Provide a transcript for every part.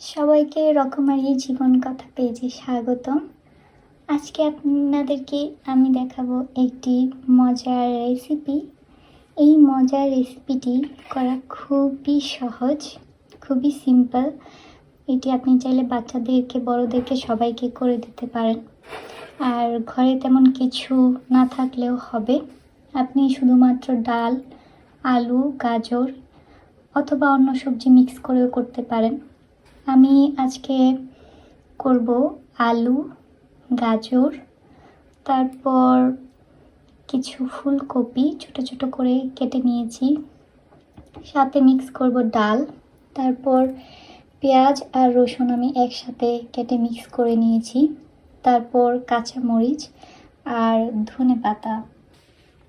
সবাইকে রকমারি জীবন কথা পেজে স্বাগতম। আজকে আপনাদেরকে আমি দেখাবো একটি মজার রেসিপি। এই মজার রেসিপিটি করা খুবই সহজ, খুবই সিম্পল। এটি আপনি চাইলে বাচ্চাদেরকে, বড়োদেরকে সবাইকে করে দিতে পারেন। আর ঘরে তেমন কিছু না থাকলেও হবে। আপনি শুধুমাত্র ডাল, আলু, গাজর অথবা অন্য সবজি মিক্স করেও করতে পারেন। আমি আজকে করব আলু, গাজর, তারপর কিছু ফুলকপি ছোট ছোট করে কেটে নিয়েছি। সাথে মিক্স করব ডাল, তারপর পেঁয়াজ আর রসুন আমি একসাথে কেটে মিক্স করে নিয়েছি। তারপর কাঁচামরিচ আর ধনে পাতা।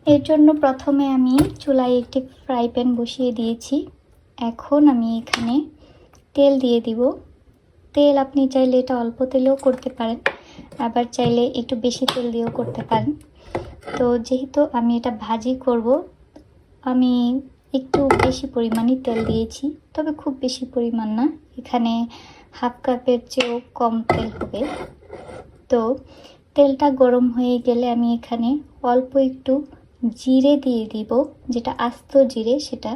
এর জন্য প্রথমে আমি চুলায় একটি ফ্রাই প্যান বসিয়ে দিয়েছি। এখন আমি এখানে তেল দিয়ে দিব। তেল আপনি চাইলে এটা অল্প তেলেও করতে পারেন, আবার চাইলে একটু বেশি তেল দিয়েও করতে পারেন। তো যেহেতু আমি এটা ভাজি করব, আমি একটু বেশি পরিমাণই তেল দিয়েছি, তবে খুব বেশি পরিমাণ না। এখানে হাফ কাপের চেয়েও কম তেল হবে। তো তেলটা গরম হয়ে গেলে আমি এখানে অল্প একটু জিরে দিয়ে দিব, যেটা আস্ত জিরে, সেটা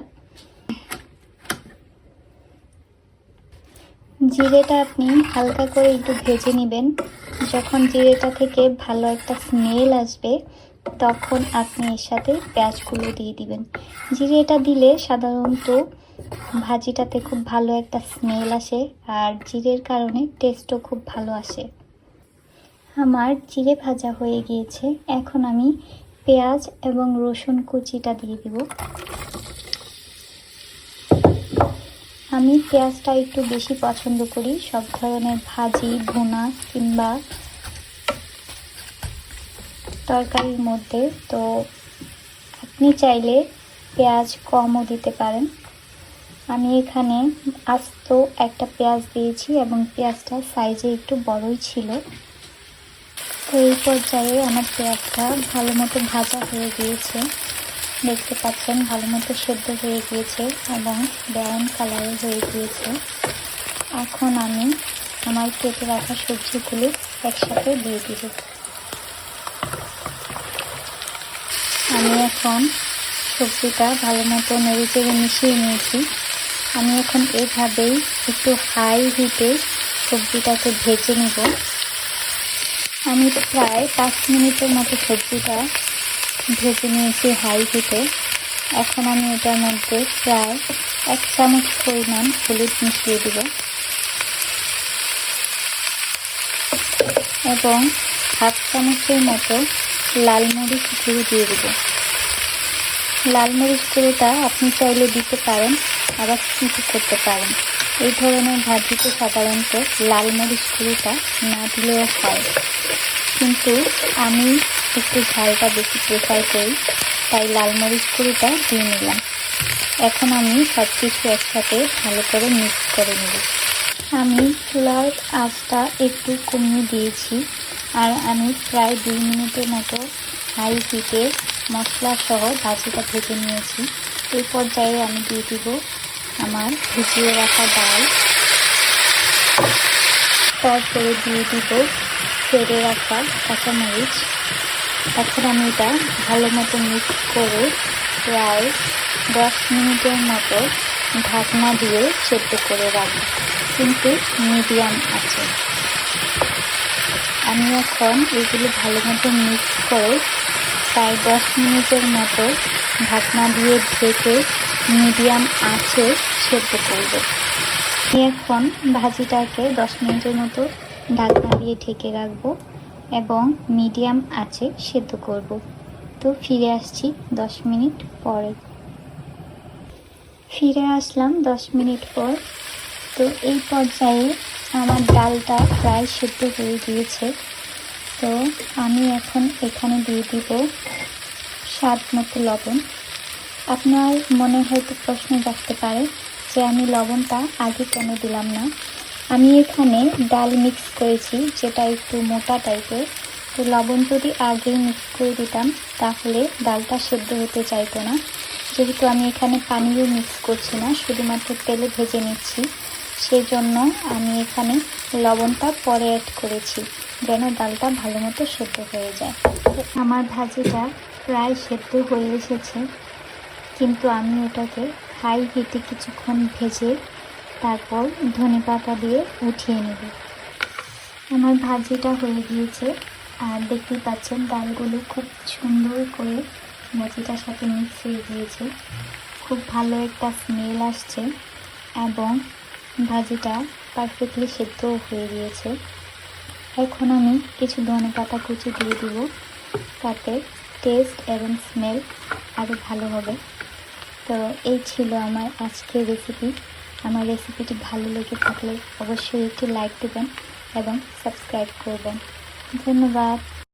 জিরেটা আপনি হালকা করে একটু ভেজে নেবেন। যখন জিরেটা থেকে ভালো একটা স্মেল আসবে, তখন আপনি এর সাথে পেঁয়াজগুলো দিয়ে দিবেন। জিরেটা দিলে সাধারণত ভাজিটাতে খুব ভালো একটা স্মেল আসে আর জিরের কারণে টেস্টও খুব ভালো আসে। আমার জিরে ভাজা হয়ে গিয়েছে। এখন আমি পেঁয়াজ এবং রসুন কুচিটা দিয়ে দিব। আমি পেঁয়াজটা একটু বেশি পছন্দ করি, সব ধরনের ভাজি, ভুনা কিংবা তরকারির মধ্যে। তো আপনি চাইলে পেঁয়াজ কমও দিতে পারেন। আমি এখানে আস্ত একটা পেঁয়াজ দিয়েছি এবং পেঁয়াজটা সাইজে একটু বড়ই ছিল। তো এই পর্যায়ে আমার পেঁয়াজটা ভালো মতো ভাজা হয়ে গিয়েছে। দেখতে পাচ্ছেন ভালো মতো সেদ্ধ হয়ে গিয়েছে এবং ব্রাউন কালারও হয়ে গিয়েছে। এখন আমি আমার কেটে রাখা সবজিগুলো একসাথে দিয়ে দিব। আমি এখন সবজিটা ভালো মতো নেড়ে চেড়ে মিশিয়ে নিয়েছি। আমি এখন এভাবেই একটু হাই হিটে সবজিটাকে ভেজে নেব। আমি প্রায় পাঁচ মিনিটের মতো সবজিটা ভেজে নিয়েছি হাই হিটে এখন আমি এটার মধ্যে প্রায় এক চামচ পরিমাণ হলুদ মিশিয়ে দিব। এবং হাফ চামচের মতো লাল মরিচ গুঁড়ো দিয়ে দেবো। লাল মরিচ গুঁড়োটা আপনি চাইলে দিতে পারেন, আবার স্কিপ করতে পারেন। এই ধরনের ভাজিতে সাধারণত লাল মরিচ গুঁড়োটা না দিলেও হয়। কিন্তু আমি একটু ঝালটা বেশি প্রেফার করি, তাই লাল মরিচ গুঁড়োটা দিয়ে নিলাম। এখন আমি সব কিছু একসাথে ভালো করে মিক্স করে নেব। আমি চুলার আঁচটা একটু কমিয়ে দিয়েছি, আর আমি প্রায় দুই মিনিটের মতো হাই হিটে মশলা সহ ভাজিটা ভেজে নিয়েছি। এই পর্যায়ে আমি দিয়ে দিব আমার ভিজিয়ে রাখা ডাল। তারপরে দিয়ে দিব ফেড়ে রাখা কাঁচামরিচ। এখন আমি এটা ভালো মতো মিক্স করে প্রায় দশ মিনিটের মতো ঢাকনা দিয়ে সেদ্ধ করে রাখব। কিন্তু মিডিয়াম আছে। আমি এখন এগুলো ভালো মতো মিক্স করে প্রায় দশ মিনিটের মতো ঢাকনা দিয়ে ঢেকে মিডিয়াম আঁচে সেদ্ধ করব। এখন ভাজিটাকে দশ মিনিটের মতো ঢাকনা দিয়ে ঢেকে রাখব। এবং মিডিয়াম আঁচে সেদ্ধ করব। তো ফিরে আসছি দশ মিনিট পরে। ফিরে আসলাম দশ মিনিট পর। তো এই পর্যায়ে আমার ডালটা প্রায় সেদ্ধ হয়ে গিয়েছে। তো আমি এখন এখানে দিয়ে দিব স্বাদ মতো লবণ। আপনার মনে হয়তো প্রশ্ন রাখতে পারে যে আমি লবণটা আগে কেন দিলাম না? আমি এখানে ডাল মিক্স করেছি, যেটা একটু মোটা টাইপের তো লবণ যদি আগেই মিক্স করে দিতাম, তাহলে ডালটা সেদ্ধ হতে চাইতো না। যেহেতু আমি এখানে পানিও মিক্স করছি না, শুধুমাত্র তেলে ভেজে নিচ্ছি সেই জন্য আমি এখানে লবণটা পরে অ্যাড করেছি, যেন ডালটা ভালো মতো সেদ্ধ হয়ে যায়। আমার ভাজিটা প্রায় সেদ্ধ হয়ে এসেছে, কিন্তু আমি ওটাকে হাই হিটে কিছুক্ষণ ভেজে তারপর ধনে পাতা দিয়ে উঠিয়ে নেব। আমার ভাজিটা হয়ে গিয়েছে। আর দেখতেই পাচ্ছেন, ডালগুলো খুব সুন্দর করে ভাজিটার সাথে মিক্স হয়ে গিয়েছে। খুব ভালো একটা স্মেল আসছে এবং ভাজিটা পারফেক্টলি সেদ্ধও হয়ে গিয়েছে। এখন আমি কিছু ধনে পাতা কুচি দিয়ে দিব। তাতে টেস্ট এবং স্মেল আরও ভালো হবে। তো এই ছিল আমার আজকের রেসিপি আমার রেসিপিটি ভালো লেগে থাকলে অবশ্যই একটি লাইক দেবেন এবং সাবস্ক্রাইব করবেন। ধন্যবাদ।